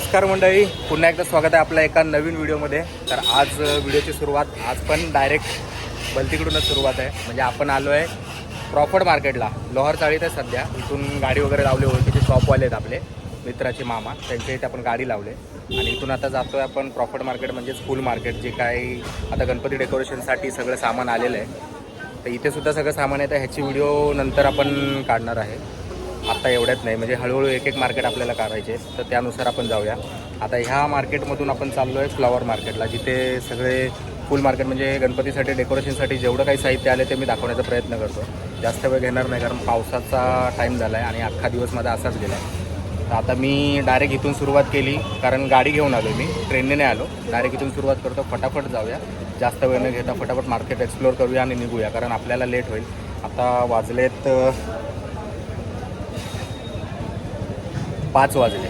नमस्कार मंडळी. पुन्हा एकदा स्वागत आहे आपल्या एका नवीन व्हिडिओमध्ये. तर आज व्हिडिओची सुरुवात आज पण डायरेक्ट बलतीकडूनच सुरुवात आहे. म्हणजे आपण आलो आहे प्रॉफर्ड मार्केटला लोहर चाळीत आहे सध्या. इथून गाडी वगैरे लावली ओळखीचे शॉपवाले आहेत आपले मित्राचे मामा. त्यांच्या इथे आपण गाडी लावले. आणि इथून आता जातो आहे आपण प्रॉफर्ड मार्केट म्हणजेच फुल मार्केट जे काही आता गणपती डेकोरेशनसाठी सगळं सामान आलेलं आहे. तर इथे सुद्धा सगळं सामान आहे. तर ह्याची व्हिडिओ नंतर आपण काढणार आहे. आत्ता एवढ्यात नाही. म्हणजे हळूहळू एक एक मार्केट आपल्याला काढायचे तर त्यानुसार आपण जाऊया. आता ह्या मार्केटमधून आपण चाललो आहे फ्लॉवर मार्केटला जिथे सगळे फुल मार्केट म्हणजे गणपतीसाठी डेकोरेशनसाठी जेवढं काही साहित्य आले ते मी दाखवण्याचा प्रयत्न करतो. जास्त वेळ घेणार नाही कारण पावसाचा टाईम झाला आहे आणि अख्खा दिवस माझा असाच गेला आहे तर आता मी डायरेक्ट इथून सुरुवात केली कारण गाडी घेऊन आलो मी. ट्रेनने नाही आलो. डायरेक्ट इथून सुरुवात करतो. फटाफट जाऊया. जास्त वेळ न घेता फटाफट मार्केट एक्सप्लोअर करूया आणि निघूया कारण आपल्याला लेट होईल. आता वाजलेत पाच वाजले.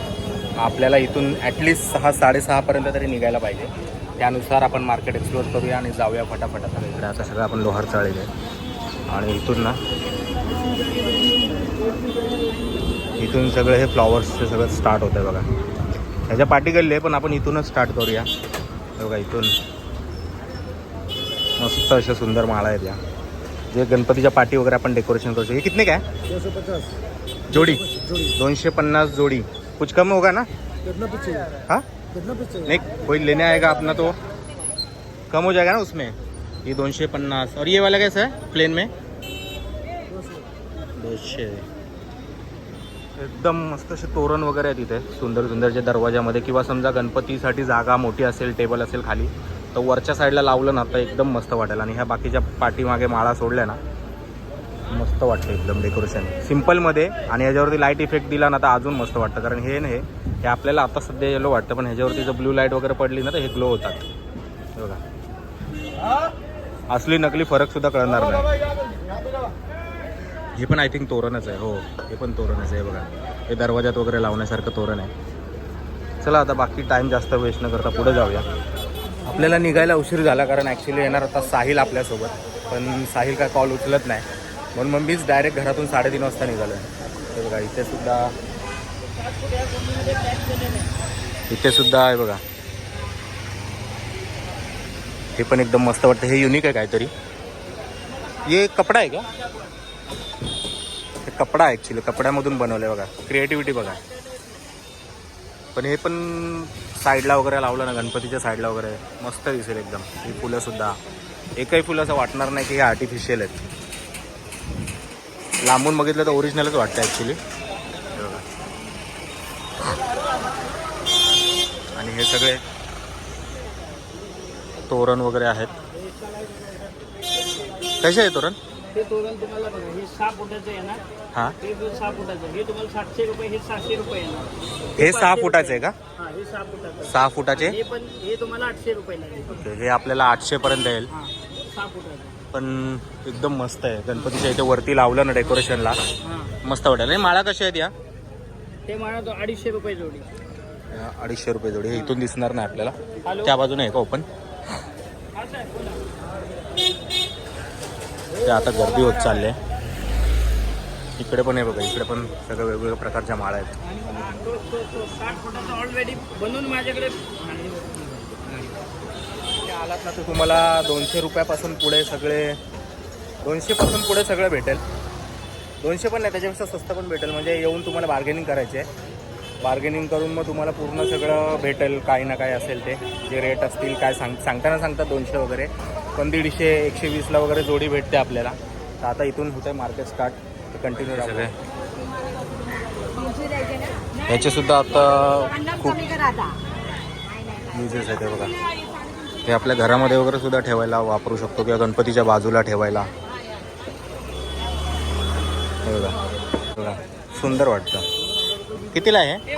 आपल्याला इथून ॲटलिस्ट सहा साडेसहापर्यंत तरी निघायला पाहिजे. त्यानुसार आपण मार्केट एक्सप्लोअर करूया आणि जाऊया फटाफट आता. इकडे आता सगळं आपण लोहार आहे. आणि इथून ना इथून सगळं हे फ्लॉवर्सचं सगळं स्टार्ट होतं आहे बघा. ह्याच्या पाठी गेले पण आपण इथूनच स्टार्ट करूया. बघा इथून. मस्त अशा सुंदर माळा आहेत या. जे गणपतीच्या पाठी वगैरे आपण डेकोरेशन करू शकतो. हे कितने काय पचास जोडी. दोनशे पन्नास जोड़ी. कुछ कम होगा ना? कितना पीछे हाँ? कितना पीछे नहीं कोई लेने आएगा अपना तो। कम हो जाएगा ना उसमें? ये दोनशे पन्नास। और ये वाला कैसा है? प्लेन में? दोनशे। एकदम मस्त असे तोरण वगैरे आहे तिथे. सुंदर सुंदरच्या दरवाजामध्ये किंवा समजा गणपतीसाठी जागा मोठी असेल टेबल असेल खाली तर वरच्या साईडला लावलं ना तर एकदम मस्त वाटेल. आणि ह्या बाकीच्या पाठीमागे माळा सोडल्या ना मस्त वाटतं एकदम डेकोरेशन. सिम्पलमध्ये आणि ह्याच्यावरती लाइट इफेक्ट दिला ना तर अजून मस्त वाटतं. कारण हे नाही हे आपल्याला आता सध्या येलो वाटतं पण ह्याच्यावरती जर ब्ल्यू लाइट वगैरे पडली ना तर हे ग्लो होतात. बघा. असली नकली फरक सुद्धा कळणार नाही. हे पण आय थिंक तोरणच आहे हो. हे पण तोरणच आहे बघा. हे दरवाजात वगैरे लावण्यासारखं तोरण आहे. चला आता बाकी टाईम जास्त वेस्ट न करता पुढे जाऊया. आपल्याला निघायला उशीर झाला कारण ॲक्च्युली येणार होता साहिल आपल्यासोबत. पण साहिल काय कॉल उचलत नाही. म्हणून मग मीच डायरेक्ट घरातून साडेतीन वाजता निघालो आहे हे बघा इथे सुद्धा इथे सुद्धा आहे बघा. हे पण एकदम मस्त वाटतं. हे युनिक आहे काहीतरी. हे कपडा आहे का? हे कपडा आहे ॲक्च्युली कपड्यामधून बनवलं आहे बघा. क्रिएटिव्हिटी बघा. पण हे पण साईडला वगैरे लावलं ना गणपतीच्या साईडला वगैरे मस्त दिसेल एकदम. ही फुलंसुद्धा एकही फुलं असं वाटणार नाही की हे आर्टिफिशियल आहेत. लांबून बघितलं तर ओरिजिनलच वाटतं ॲक्च्युली आणि हे सगळे तोरण वगैरे आहेत. कसे आहे तोरण? ते तोरण तुम्हाला बघा हे सहा फुटाचं येणार हां. पण सहा फुटाचं हे तुम्हाला सातशे रुपये हे सहाशे रुपये येणार हे सहा फुटाचे आहे का? हा हे सहा फुटाचं सहा फुटाचे? हे पण हे तुम्हाला आठशे रुपये लागेल हे आपल्याला आठशेपर्यंत येईल. हा सहा फुटाचं पण एकदम मस्त आहे. गणपतीच्या इथे वरती लावलं ना डेकोरेशनला मस्त वाटेल. माळा कशा आहेत या? ते मला तो अडीचशे रुपये जोडी. या अडीचशे रुपये जोडी. हे इथून दिसणार नाही आपल्याला. त्या बाजूने आहे का ओपन ते आता गर्दी होत चालली आहे. इकडे पण आहे बघा इकडे पण सगळ्या वेगवेगळ्या प्रकारच्या माळा आहेत. ऑलरेडी बनवून माझ्याकडे आलात ना तर तुम्हाला दोनशे रुपयापासून पुढे सगळे दोनशेपासून पुढे सगळं भेटेल. दोनशे पण नाही त्याच्यापेक्षा स्वस्त पण भेटेल. म्हणजे येऊन तुम्हाला बार्गेनिंग करायचे आहे. बार्गेनिंग करून मग तुम्हाला पूर्ण सगळं भेटेल काही ना काही असेल ते. जे रेट असतील काय सांग सांगताना सांगतात दोनशे वगैरे. पण दीडशे एकशे वीसला वगैरे जोडी भेटते आपल्याला. तर आता इथून होतं मार्केट स्टार्ट कंटिन्यू सगळे. याचे सुद्धा आता खूप युजेस आहे ते बघा. हे आपल्या घरामध्ये वगैरे सुद्धा ठेवायला वापरू शकतो किंवा गणपतीच्या बाजूला ठेवायला. बघा बघा सुंदर वाटतं. कितीला आहे?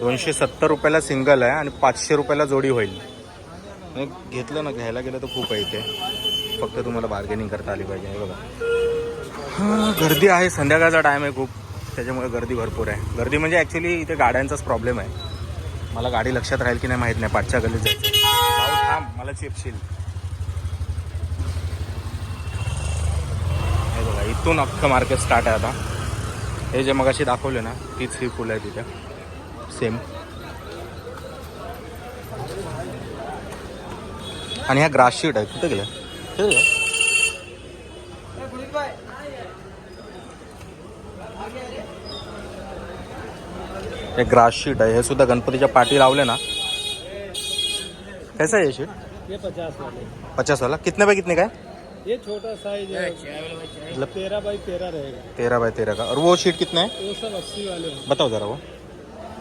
दोनशे सत्तर ते. रुपयाला सिंगल आहे आणि पाचशे रुपयाला जोडी होईल. घेतलं ना घ्यायला गेलं तर खूप आहे इथे. फक्त तुम्हाला बार्गेनिंग करता आली पाहिजे हे बघा. हां, गर्दी आहे. संध्याकाळचा टाईम आहे खूप. त्याच्यामुळे गर्दी भरपूर आहे. गर्दी म्हणजे ॲक्च्युली इथे गाड्यांचाच प्रॉब्लेम आहे. मला गाडी लक्षात राहील की नाही माहीत नाही पाठच्या गल्लीत जायचं. भाऊ थांब मला चिपशील. हे बघा इथून अख्खं मार्केट स्टार्ट आहे आता. हे जे मगाशी दाखवले ना तीच ही फुलं आहे तिथे. सेम आणि ह्या ग्रास शीट आहे कुठे गेलं? हे ग्रास शीट आहे. हे सुद्धा गणपतीच्या पाठी लावले ना. कैसा है ये शीट ये पचास वाले. पचास वाला कितने बाय कितने का है ये छोटा साइज है मतलब तेरह बाई तेरह रहेगा. तेरह बाय तेरह का? और वो शीट कितना है? वो सब अस्सी वाले बताओ जरा वो.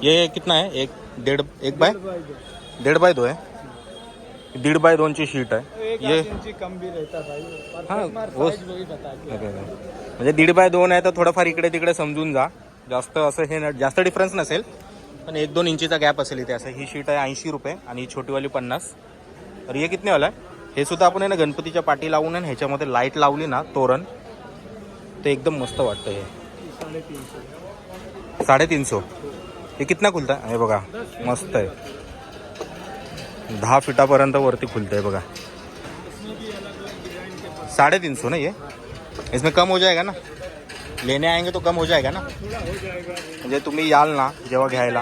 ये कितना है? एक डेढ़ एक बाय। डेढ़ बाय दो. है? दीड बाय दोनची शीट आहे ये कम भी रहता भाई हाँ, वो-. म्हणजे दीड बाय दोन आहे तर थोडंफार इकडे तिकडे समजून जा। जास्त असं हे न- जास्त डिफरन्स नसेल. पण एक दोन इंचीचा गॅप असेल इथे. असं ही शीट आहे ऐंशी रुपये आणि ही छोटीवाली पन्नास. तर हे कितने वाला? आहे हे सुद्धा आपण आहे ना गणपतीच्या पाठी लावून आहे ना ह्याच्यामध्ये लाइट लावली ना तोरण ते एकदम मस्त वाटतं हे. साढ़े साडेतीन हे कितना खुलतं? आहे बघा मस्त आहे. दहा फिटापर्यंत वरती खुलतं आहे बघा. साडेतीन सौ ना ये इसमें कम हो जाएगा ना? लेने आएंगे तो कम हो जाएगा ना? म्हणजे तुम्ही याल ना जेव्हा घ्यायला.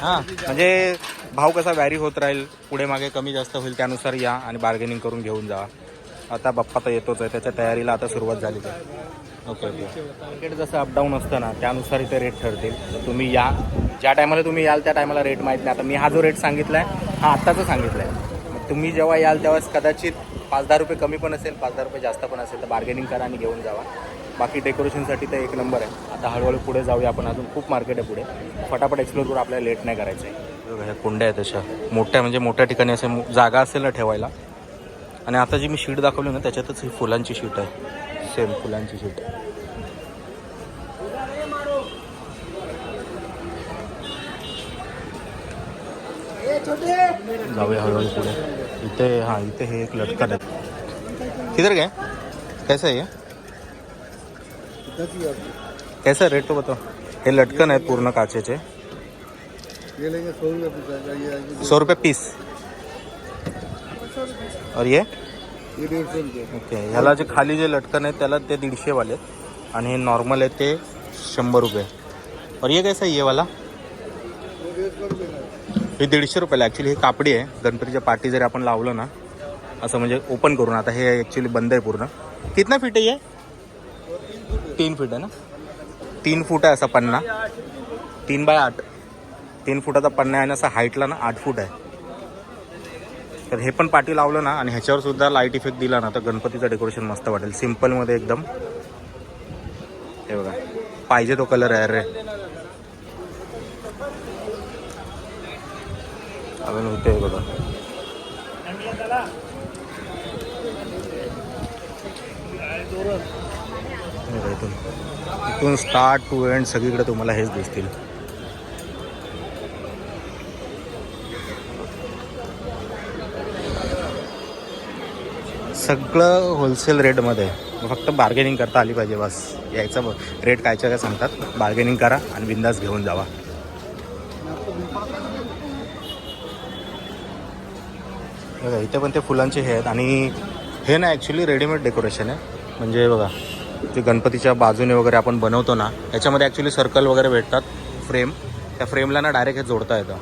हां म्हणजे भाव कसा व्हॅरी होत राहील पुढे मागे कमी जास्त होईल त्यानुसार या आणि बार्गेनिंग करून घेऊन जा. आता बाप्पा तर येतोच आहे त्याच्या तयारीला आता सुरुवात झाली ओके ओके. मार्केट जसं अपडाऊन असतं ना त्यानुसार इथे रेट ठरतील. तर तुम्ही या. ज्या टायमाला तुम्ही याल त्या टायमाला रेट माहीत नाही. आता मी हा जो रेट सांगितला आहे हा आत्ताचा सांगितला आहे तुम्ही जेव्हा याल तेव्हाच कदाचित पाच दहा रुपये कमी पण असेल पाच दहा रुपये जास्त पण असेल तर बार्गेनिंग करा आणि घेऊन जावा. बाकी डेकोरेशनसाठी तर एक नंबर आहे. आता हळूहळू पुढे जाऊया आपण अजून. खूप मार्केट आहे पुढे. फटाफट एक्सप्लोर करून आपल्याला लेट नाही करायचं आहे. ह्या कुंड्या आहेत तशा मोठ्या म्हणजे मोठ्या ठिकाणी असे जागा असेल ना ठेवायला. आणि आता जी मी शीट दाखवली ना त्याच्यातच ही फुलांची शीट आहे. सेम फुलांची शीट जाऊया हळूहळू पुढे. इथे हां इथे हे एक लटकन आहे. किधर काय कसं आहे कैसा रेट तो बताओ? हे लटकन आहेत पूर्ण काचेचे ये लेंगे सौ रुपये सौ रुपये पीस और ये? ओके ह्याला जे खाली जे लटकन आहे त्याला ते दीडशे वाले। आहेत आणि हे नॉर्मल आहे ते शंभर रुपये। और ये कैसा ये वाला? हे दीडशे रुपयाला ॲक्च्युली हे कापडी आहे. गणपतीच्या पाठी जरी आपण लावलं ना असं म्हणजे ओपन करून आता हे ॲक्च्युली बंद आहे पूर्ण. कितना फीट आहे तीन फीट आहे ना? तीन फूट आहे असा पन्ना. तीन बाय आठ. तीन फुटाचा पन्ना आहे आणि असा हाईटला ना आठ फूट आहे. तर हे पण पाठी लावलं ना आणि ह्याच्यावर सुद्धा लाइट इफेक्ट दिला ना तर गणपतीचं डेकोरेशन मस्त वाटेल. सिम्पलमध्ये एकदम. हे बघा. पाहिजे तो कलर आहे रे अजून होते बघा हे बघा इथून इथून स्टार्ट टू एंड सगळीकडे तुम्हाला हेच दिसतील. सगळं होलसेल रेटमध्ये फक्त बार्गेनिंग करता आली पाहिजे बस. यायचं रेट कायच्या काय सांगतात. बार्गेनिंग करा आणि बिंदास घेऊन जावा. इथे पण ते फुलांचे हे आहेत. आणि हे ना ॲक्च्युली रेडीमेड डेकोरेशन आहे. म्हणजे बघा जे गणपतीच्या बाजूने वगैरे आपण बनवतो ना याच्यामध्ये ॲक्च्युली सर्कल वगैरे भेटतात फ्रेम त्या फ्रेमला ना डायरेक्ट हे जोडता येतं.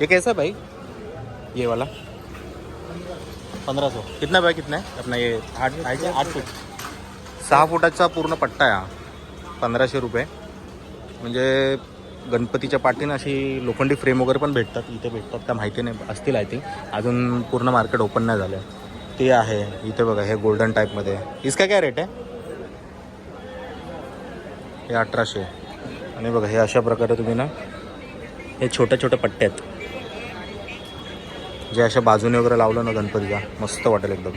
हे कैसा भाई? ये वाला. पंधरा सो कितना बाय कितना आहे? अपना ये आठ आठ आठ फूट. सहा फुटाचा पूर्ण पट्टा आहे हा. पंधराशे रुपये. म्हणजे गणपतीच्या पाठीनं अशी लोखंडी फ्रेम वगैरे पण भेटतात इथे भेटतात. का माहिती नाही असतील आय थिंक अजून पूर्ण मार्केट ओपन नाही झालं आहे ते आहे. इथे बघा हे गोल्डन टाईपमध्ये इसका काय रेट आहे? हे अठराशे. आणि बघा हे अशा प्रकारे तुम्ही ना हे छोट्या छोट्या पट्ट्या आहेत. जे अशा बाजूने वगैरे लावलं ना गणपतीला मस्त वाटेल एकदम.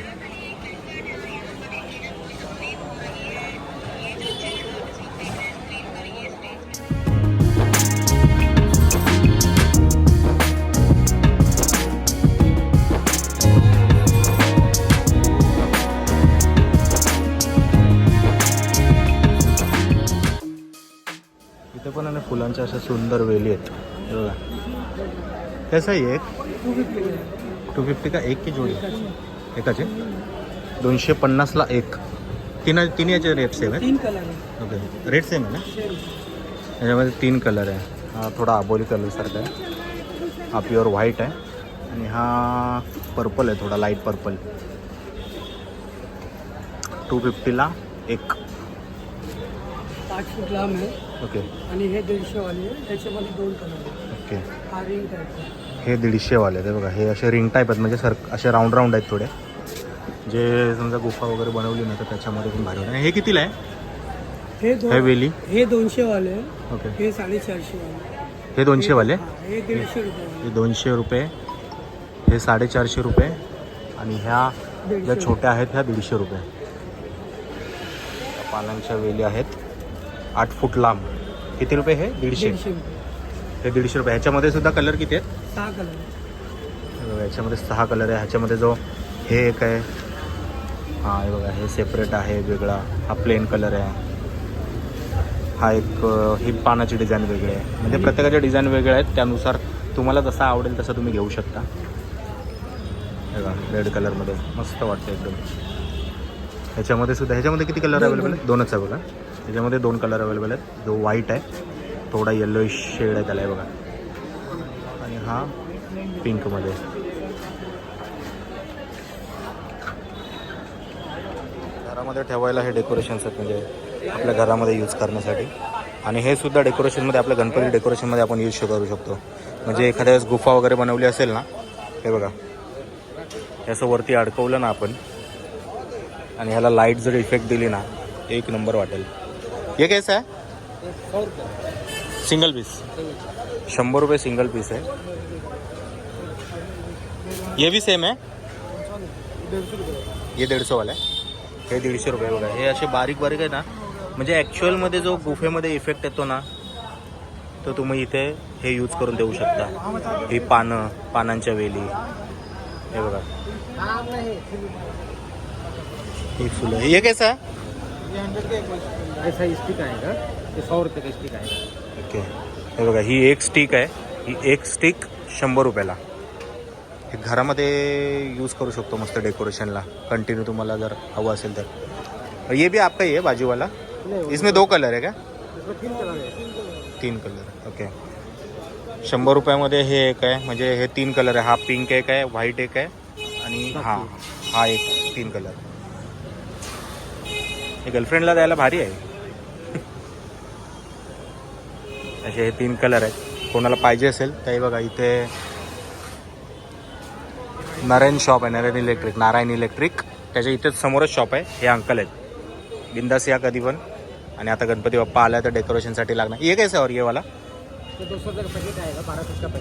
फुलांच्या अशा सुंदर वेली आहेत. हे बघा. कसं आहे एक? टू फिफ्टी का एक की जोडी? एकाचे? दोनशे पन्नासला एक. तीन तिन्ही याचे रेट सेम आहे तीन कलर आहे ओके रेट सेम आहे ना? याच्यामध्ये तीन कलर आहे. हा थोडा आबोली कलरसारखा आहे. हा प्युअर व्हाईट आहे. आणि हा पर्पल आहे थोडा लाइट पर्पल टू फिफ्टीला एक. पाच फूट लांब आहे. ओके. आणि हे दीडशे वाले आहे. त्याच्यामध्ये दोन कलर आहे ओके. हा रिंग टाईप हे दीडशेवाले ते बघा. हे असे रिंग टाईप आहेत म्हणजे सर असे राऊंड राऊंड आहेत थोडे. जे समजा गुफा वगैरे बनवली ना तर त्याच्यामध्ये पण भारी हे कितीला आहे? हे हे दोन वेली? हे दोनशे वाले आहे. ओके. हे साडेचारशे वाले हे दोनशेवाले? हा, हे दीडशे रुपये वाले. हे दोनशे रुपये. हे साडेचारशे रुपये. आणि ह्या ज्या छोट्या आहेत ह्या दीडशे रुपये. या पानांच्या वेली आहेत. आठ फूट लांब. किती रुपये हे? दीडशे. हे दीडशे रुपये. ह्याच्यामध्ये सुद्धा कलर किती आहेत? सहा कलर हे बघा याच्यामध्ये सहा कलर आहे. ह्याच्यामध्ये जो हे एक आहे. हा हे बघा हे सेपरेट आहे वेगळा. हा प्लेन कलर आहे. हा एक ही पानाची डिझाईन वेगळी आहे. म्हणजे प्रत्येकाच्या डिझाईन वेगळ्या आहेत. त्यानुसार तुम्हाला जसा आवडेल तसं तुम्ही घेऊ शकता. बघा रेड कलरमध्ये मस्त वाटतं एकदम. ह्याच्यामध्ये सुद्धा ह्याच्यामध्ये किती कलर अवेलेबल आहे दोनच आहे बघा. त्याच्यामध्ये दोन कलर अवेलेबल आहेत. जो व्हाईट आहे थोडा येल्लो शेड आहे त्याला हे बघा. आणि हा पिंकमध्ये घरामध्ये ठेवायला हे डेकोरेशन्स आहेत म्हणजे आपल्या घरामध्ये यूज करण्यासाठी. आणि हे सुद्धा डेकोरेशनमध्ये आपल्या गणपती डेकोरेशनमध्ये आपण यूज करू शकतो. म्हणजे एखाद्या वेळेस गुफा वगैरे बनवली असेल ना हे बघा. हे असं वरती अडकवलं ना आपण आणि ह्याला लाइट जर इफेक्ट दिली ना एक नंबर वाटेल. ये कैसा आहे सिंगल पीस। शंभर रुपये सिंगल पीस आहे ये भी सेम है? ये दीड वाला आहे हे दीडशे रुपये बघा हे असे बारीक बारीक आहे ना म्हणजे ॲक्च्युअलमध्ये जो गुफेमध्ये इफेक्ट येतो ना तो तुम्ही इथे हे यूज करून देऊ शकता. ही पानं पानांच्या वेली. हे बघा. ही फुलं. हे कैसा आहे ऐसा स्टिक का ते सौ रुपये का स्टिक आहे ओके। हे बघा ही एक स्टिक आहे. ही एक स्टिक शंभर रुपयाला. हे घरामध्ये यूज करू शकतो मस्त डेकोरेशनला कंटिन्यू तुम्हाला जर हवं असेल तर. ये भी आपका ही है बाजू वाला इसमें दो कलर है क्या तीन कलर आहे. तीन कलर ओके. शंभर रुपयामध्ये हे एक आहे. म्हणजे हे तीन कलर आहे. हा पिंक एक आहे व्हाईट एक आहे. आणि हा हा एक तीन कलर हे गर्लफ्रेंडला द्यायला भारी आहे. असे हे तीन कलर आहेत. कोणाला पाहिजे असेल तर हे बघा इथे नारायण शॉप आहे नारायण इलेक्ट्रिक नारायण इलेक्ट्रिक त्याच्या इथेच समोरच शॉप आहे. हे अंकल आहेत. बिंदास या कधी पण. आणि आता गणपती बाप्पा आला तर डेकोरेशनसाठी लागणार. ये कैसे और ये वाला?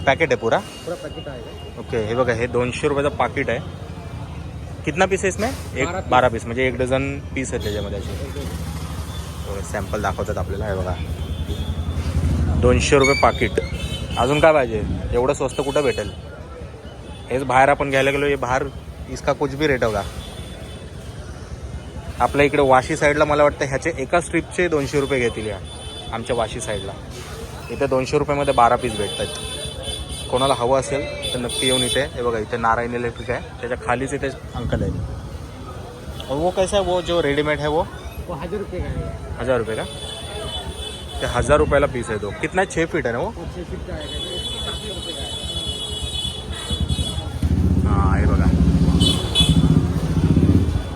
पैकेट आहे पुरा? ओके हे बघा हे दोनशे रुपयाचं पाकिट आहे. कितना पीस आहे इसमें? एक बारा पीस म्हणजे एक डझन पीस आहे त्याच्यामध्ये असे सॅम्पल दाखवतात आपल्याला हे बघा. दोनशे रुपये पाकिट अजून काय पाहिजे? एवढं स्वस्त कुठं भेटेल? हेच बाहेर आपण घ्यायला गेलो हे बाहेर इसका कुछ भी रेट होगा. आपल्या इकडे वाशी साईडला मला वाटतं ह्याचे एका स्ट्रीपचे दोनशे रुपये घेतील या आमच्या वाशी साईडला इथे दोनशे रुपयामध्ये बारा पीस भेटतात. कोणाला हवं असेल तर नक्की येऊन इथे. हे बघा इथे नारायण इलेक्ट्रिक आहे. त्याच्या खालीच इथे अंकल आहे और वो कैसा है? वो जो रेडीमेड है वो? वो हजार रुपये का हजार रुपये का? ते हजार रुपयाला पीस आहे तो. कितना छः फीट आहे ना वो? छः फीट का आएगा हां हे बघा.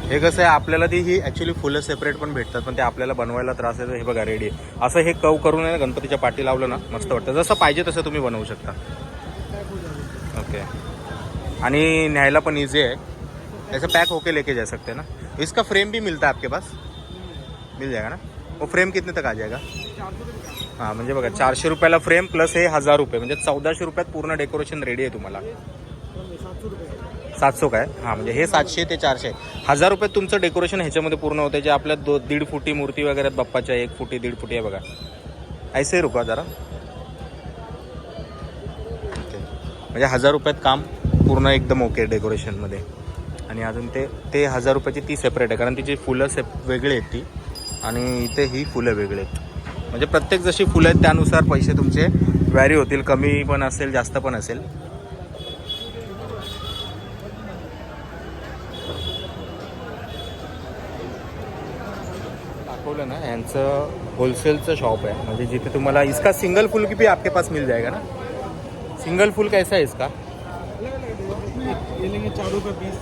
हे कसं आहे? आपल्याला ती ही ॲक्च्युली फुलं सेपरेट पण भेटतात पण ते आपल्याला बनवायला त्रास आहे. हे बघा रेडी आहे. असं हे कव करून आहे ना गणपतीच्या पाठी लावलं ना मस्त वाटतं. जसं पाहिजे तसं तुम्ही बनवू शकता. ओके. आणि न्यायला पण इझी आहे. ऐसे पैक होके लेके जा सकते हैं ना? इसका फ्रेम भी मिलता है आपके पास? मिल जाएगा ना? वो फ्रेम कितने तक आ जाएगा? हां म्हणजे बघा चारशे रुपयाला फ्रेम प्लस हे हजार रुपये. म्हणजे चौदाशे रुपयात पूर्ण डेकोरेशन रेडी आहे तुम्हाला. सातशे काय? हां म्हणजे हे सातशे ते चारशे. हजार रुपयात तुमचं डेकोरेशन ह्याच्यामध्ये पूर्ण होतं जे आपल्या दो दीड फुटी मूर्ती वगैरे आहेत बाप्पाच्या एक फुटी दीड फुटी आहे बघा. ऐसे रुका जरा. म्हणजे हजार रुपयात काम पूर्ण एकदम ओके डेकोरेशनमध्ये आणि अजून ते ते हजार रुपयाची ती सेपरेट आहे कारण तिची फुलं सेप वेगळी आहेत ती. आणि इथे ही फुलं वेगळी आहेत. म्हणजे प्रत्येक जशी फुलं आहेत त्यानुसार पैसे तुमचे व्हॅरी होतील कमी पण असेल जास्त पण असेल. दाखवलं ना यांचं होलसेलचं शॉप आहे. म्हणजे जिथे तुम्हाला इसका सिंगल फुल की भी आपके पास मिल जाएगा ना. सिंगल फुल कैसा है इसका? चार रुपये पीस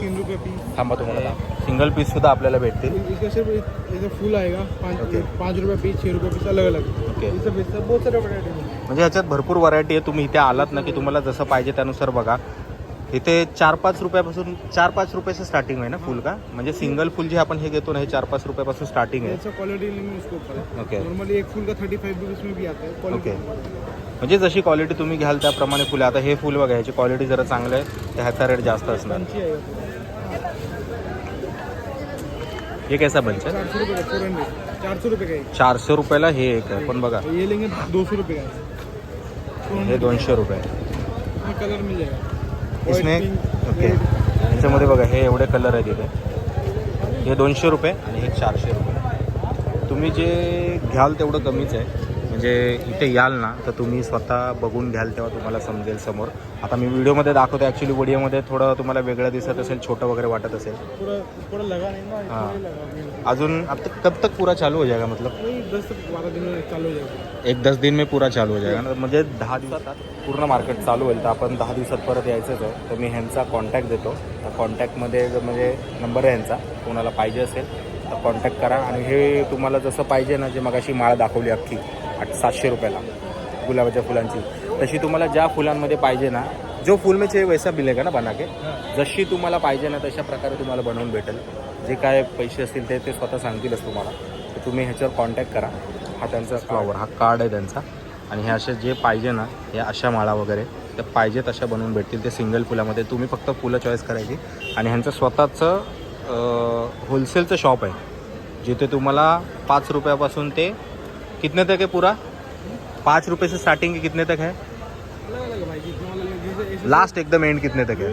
तीन रुपये पीस। थांबा तुम्हाला. सिंगल पीस सुद्धा आपल्याला भेटतील. इसका सिर्फ ऐसा फूल आएगा पाँच Okay. पाँच रुपये पीस छः रुपये पीस अलग अलग. सब इसका बहुत सारे वैरायटी है म्हणजे ह्याच्यात भरपूर व्हरायटी आहे. तुम्ही इथे आलात ना की तुम्हाला जसं पाहिजे त्यानुसार बघा. इथे चार पाच रुपयापासून चार पाच रुपयाचं स्टार्टिंग आहे ना फुल का? म्हणजे सिंगल फुल जे आपण हे घेतो ना हे चार पाच रुपयापासून स्टार्टिंग आहे. क्वालिटी ओके नॉर्मली एक फूल का थर्टी रुपीज़ है क्वालिटी ओके म्हणजे जशी क्वालिटी तुम्ही घ्याल त्याप्रमाणे फुलं. आता हे फुल बघा ह्याची क्वालिटी जरा चांगलं आहे. तर ह्याचा रेट जास्त असणार. हे कैसा बंच आहे. चारशे रुपयाला हे एक आहे. पण बघा. ये लेंगे दो सौ रुपये हे दोनशे रुपये. कलर मिल इसमें ओके. याच्यामध्ये बघा हे एवढे कलर आहेत इथे. हे दोनशे रुपये आणि हे चारशे रुपये. तुम्ही जे घ्याल तेवढं कमीच आहे. म्हणजे इथे याल ना तर तुम्ही स्वतः बघून घ्याल तेव्हा तुम्हाला समजेल समोर. आता मी व्हिडिओमध्ये दाखवतो ॲक्च्युली व्हिडिओमध्ये थोडं तुम्हाला वेगळं दिसत असेल छोटं वगैरे वाटत असेल. पूरा पूरा लगा नहीं ना हाँ। अजून अब तक कब तक पूरा चालू हो जाएगा मतलब? हो एक दस दिन में पूरा चालू हो जाएगा ना? म्हणजे दहा दिवसात पूर्ण मार्केट चालू होईल. तर आपण दहा दिवसात परत यायचंच आहे. तर मी ह्यांचा कॉन्टॅक्ट देतो. त्या कॉन्टॅक्टमध्ये जर म्हणजे नंबर आहे यांचा कोणाला पाहिजे असेल तर कॉन्टॅक्ट करा. आणि हे तुम्हाला जसं पाहिजे ना जे मगाशी माळ दाखवली अख्खी. आठ सातशे रुपयाला गुलाबाच्या फुलांची. तशी तुम्हाला ज्या फुलांमध्ये पाहिजे ना जो फुल में चाहिए वैसा मिलेगा ना बना के जशी तुम्हाला पाहिजे ना तशा प्रकारे तुम्हाला बनवून भेटेल. जे काय पैसे असतील ते ते स्वतः सांगतीलच तुम्हाला. तर तुम्ही ह्याच्यावर कॉन्टॅक्ट करा. हा त्यांचा फ्लॉवर हा कार्ड आहे त्यांचा. आणि हे असे जे पाहिजे ना हे अशा माळा वगैरे त्या पाहिजे तशा बनवून भेटतील. ते सिंगल फुलामध्ये तुम्ही फक्त फुलं चॉईस करायची. आणि ह्यांचं स्वतःचं होलसेलचं शॉप आहे. जिथे तुम्हाला पाच रुपयापासून ते कितने तक है पूरा? पाच रुपये से स्टार्टिंग कितने तक है? लास्ट एकदम एंड कितने तक है?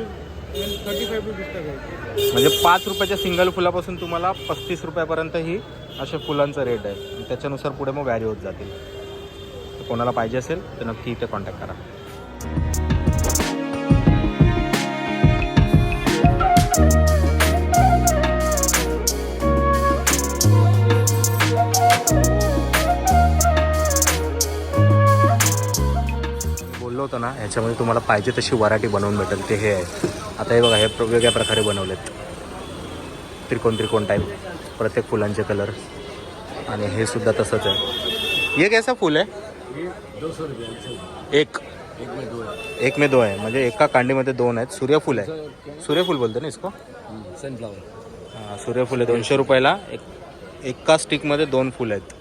म्हणजे पाच रुपयाच्या सिंगल फुलापासून तुम्हाला पस्तीस रुपयापर्यंत ही अशा फुलांचा रेट आहे. त्याच्यानुसार पुढे मग व्हॅरी होत जातील. तर कोणाला पाहिजे असेल तर नक्की इथे कॉन्टॅक्ट करा. बोललो होतो ना ह्याच्यामध्ये तुम्हाला पाहिजे तशी व्हरायटी बनवून भेटेल ते हे आहे. आता हे बघा हे वेगळ्या प्रकारे बनवलेत. त्रिकोण त्रिकोण टाईप प्रत्येक फुलांचे कलर आणि हे सुद्धा तसंच आहे. एक कैसा फुल आहे? एक. एक में दो आहे. म्हणजे एका कांडीमध्ये दोन आहेत. सूर्यफूल आहे. सूर्यफूल बोलतो ना इसको? सनफ्लावर हां सूर्यफूल आहे. दोनशे रुपयाला एक एका स्टिकमध्ये दोन फुल आहेत.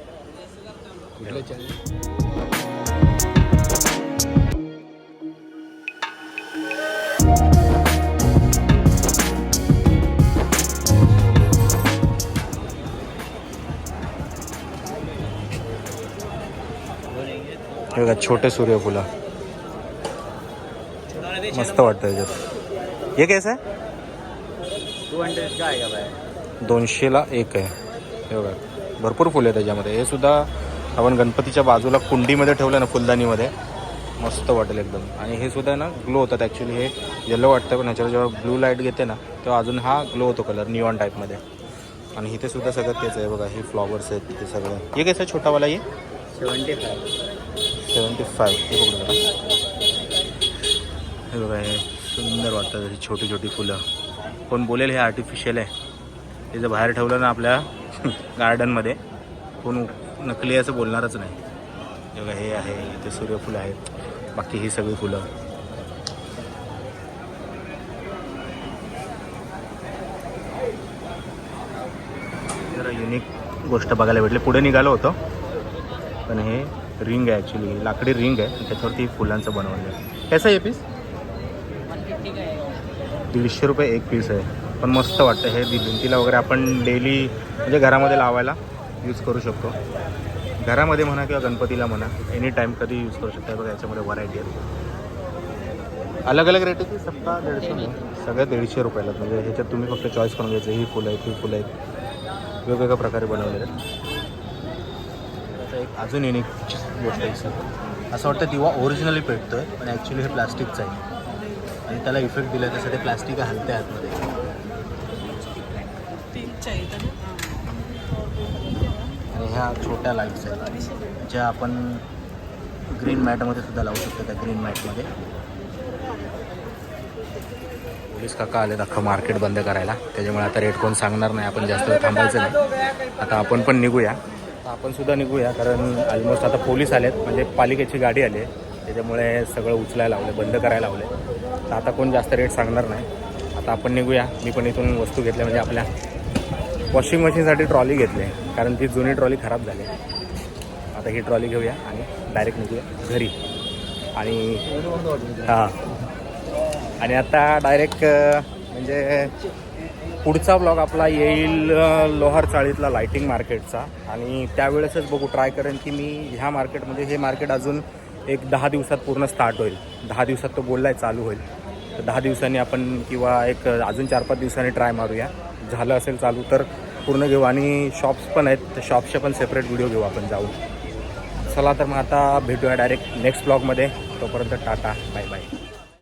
हे बघा छोटे सूर्यफुलं. मस्त वाटतं याच्यात. हे कैसा आहे दोनशेला एक आहे. हे बघा. भरपूर फुलं आहे त्याच्यामध्ये. हे सुद्धा आपण गणपतीच्या बाजूला कुंडीमध्ये ठेवलं ना फुलदाणीमध्ये मस्त वाटेल एकदम. आणि हे सुद्धा ना ग्लो होतात ॲक्च्युली हे येलो वाटतं पण ह्याच्यावर जेव्हा ब्लू लाइट घेते ना तेव्हा अजून हा ग्लो होतो कलर निऑन टाईपमध्ये आणि इथे सुद्धा सगळं तेच आहे बघा. हे फ्लॉवर्स आहेत ते सगळं. हे कसं छोटावाला ये सेवन्टी फाय सेवन्टी फाय हे बघू हे बघा हे सुंदर वाटतात अशी छोटी छोटी फुलं. कोण बोलेल हे आर्टिफिशियल आहे. हे जर बाहेर ठेवलं ना आपल्या गार्डनमध्ये कोण नकली असं बोलणारच नाही. हे बघा हे आहे इथे सूर्यफुलं आहेत. बाकी ही सगळी फुलं. जरा युनिक गोष्ट बघायला भेटली. पुढे निघालो होतो. पण हे रिंग आहे ॲक्च्युली लाकडी रिंग आहे. त्याच्यावरती फुलांचं बनवलं आहे. कसं आहे पीस दीडशे रुपये एक पीस आहे. पण मस्त वाटतं हे भिंतीला वगैरे आपण डेली म्हणजे घरामध्ये लावायला यूज करू शकतो. घरामध्ये म्हणा किंवा गणपतीला म्हणा एनी टाईम कधी यूज करू शकता. बघा याच्यामध्ये व्हरायटी आहे. अलग अलग रेट आहे की दीडशे सगळ्या दीडशे रुपयाला म्हणजे ह्याच्यात तुम्ही फक्त चॉईस करून घ्यायचं. ही फुलं आहेत ही फुलं आहेत. वेगवेगळ्या प्रकारे बनवलेले आहेत. एक अजून युनिक गोष्ट आहे सर असं वाटतं दिवा ओरिजिनली पेटतो आहे पण ॲक्च्युली हे प्लास्टिकचं आहे. आणि त्याला इफेक्ट दिला तसं ते प्लास्टिक हलते आतमध्ये. ना? ह्या छोट्या लाईट्स आहेत ज्या आपण ग्रीन मॅटमध्ये सुद्धा लावू शकतो त्या ग्रीन मॅटमध्ये पोलीस काका आले अख्खं मार्केट बंद करायला. त्याच्यामुळे आता रेट कोण सांगणार नाही आपण जास्त वेळ थांबायचं नाही. आता आपण पण निघूया. आपण सुद्धा निघूया कारण ऑलमोस्ट आता पोलीस आलेत म्हणजे पालिकेची गाडी आली आहे. त्याच्यामुळे सगळं उचलायला लावलं बंद करायला लावलं तर आता कोण जास्त रेट सांगणार नाही. आता आपण निघूया. मी पण इथून वस्तू घेतल्या म्हणजे आपल्या वॉशिंग मशीनसाठी ट्रॉली घेतली आहे कारण ती जुनी ट्रॉली खराब झाली आता ही ट्रॉली घेऊया आणि डायरेक्ट निघूया घरी. आणि हां. आणि आता डायरेक्ट म्हणजे पुढचा ब्लॉग आपला येईल लोहार चाळीतला लायटिंग मार्केटचा आणि त्यावेळेसच बघू ट्राय करेन की मी ह्या मार्केटमध्ये हे मार्केट अजून एक दहा दिवसात पूर्ण स्टार्ट होईल. दहा दिवसात तो बोललाय चालू होईल. तर दहा दिवसांनी आपण किंवा एक अजून चार पाच दिवसांनी ट्राय मारूया. झालं असेल चालू तर पूर्ण घेऊ. आणि शॉप्स पण आहेत तर शॉप्सचे पण सेपरेट व्हिडिओ घेऊ आपण जाऊन. चला तर मग आता भेटूया डायरेक्ट नेक्स्ट ब्लॉगमध्ये तोपर्यंत टाटा बाय बाय